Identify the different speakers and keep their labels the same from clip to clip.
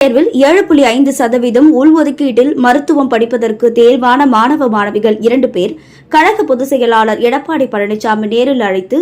Speaker 1: தேர்வில் ஏழு புள்ளி ஐந்து சதவீதம் உள்ஒதுக்கீட்டில் மருத்துவம் படிப்பதற்கு தேர்வான மாணவ மாணவிகள் இரண்டு பேர். கழக பொதுச் செயலாளர் எடப்பாடி பழனிசாமி நேரில் அழைத்து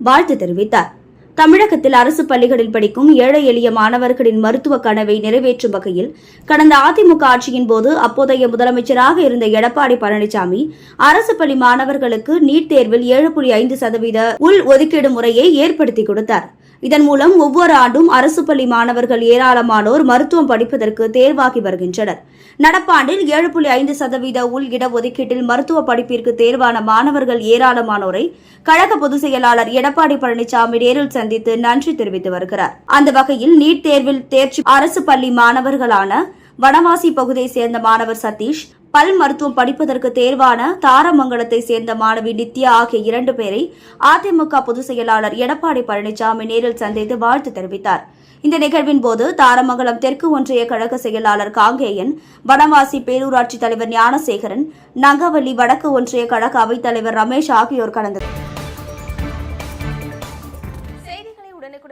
Speaker 1: வாழ்த்து தெரிவித்தார். தமிழகத்தில் அரசு பள்ளிகளில் படிக்கும் ஏழை எளிய மாணவர்களின் மருத்துவ கனவை நிறைவேற்றும் வகையில் கடந்த அதிமுக ஆட்சியின் போது அப்போதைய முதலமைச்சராக இருந்த எடப்பாடி பழனிசாமி அரசு பள்ளி மாணவர்களுக்கு நீட் தேர்வில் ஏழு புள்ளி ஐந்து சதவீத உள் ஒதுக்கீடு முறையை ஏற்படுத்தி கொடுத்தார். இதன் மூலம் ஒவ்வொரு ஆண்டும் அரசு பள்ளி மாணவர்கள் ஏராளமானோர் மருத்துவம் படிப்பதற்கு தேர்வாகி வருகின்றனர். நடப்பாண்டில் ஏழு புள்ளி ஐந்து சதவீத உள் இடஒதுக்கீட்டில் மருத்துவ படிப்பிற்கு தேர்வான மாணவர்கள் ஏராளமானோரை கழக பொதுச் செயலாளர் எடப்பாடி பழனிசாமி நேரில் சந்தித்து நன்றி தெரிவித்து வருகிறார். அந்த வகையில் நீட் தேர்வில் தேர்ச்சி அரசு பள்ளி மாணவர்களான வனவாசி பகுதியை சேர்ந்த மாணவர் சதீஷ் பல் மருத்துவம் படிப்பதற்கு தேர்வான தாரமங்கலத்தை சேர்ந்த மாணவி நித்யா ஆகிய இரண்டு பேரை அதிமுக பொதுச் செயலாளர் எடப்பாடி பழனிசாமி நேரில் சந்தித்து வாழ்த்து தெரிவித்தார். இந்த நிகழ்வின் போது தாரமங்கலம் தெற்கு ஒன்றிய கழக செயலாளர் காங்கேயன் வனவாசி பேரூராட்சி தலைவர் ஞானசேகரன் நங்கவல்லி வடக்கு ஒன்றிய கழக அவைத்தலைவர் ரமேஷ் ஆகியோர் கலந்து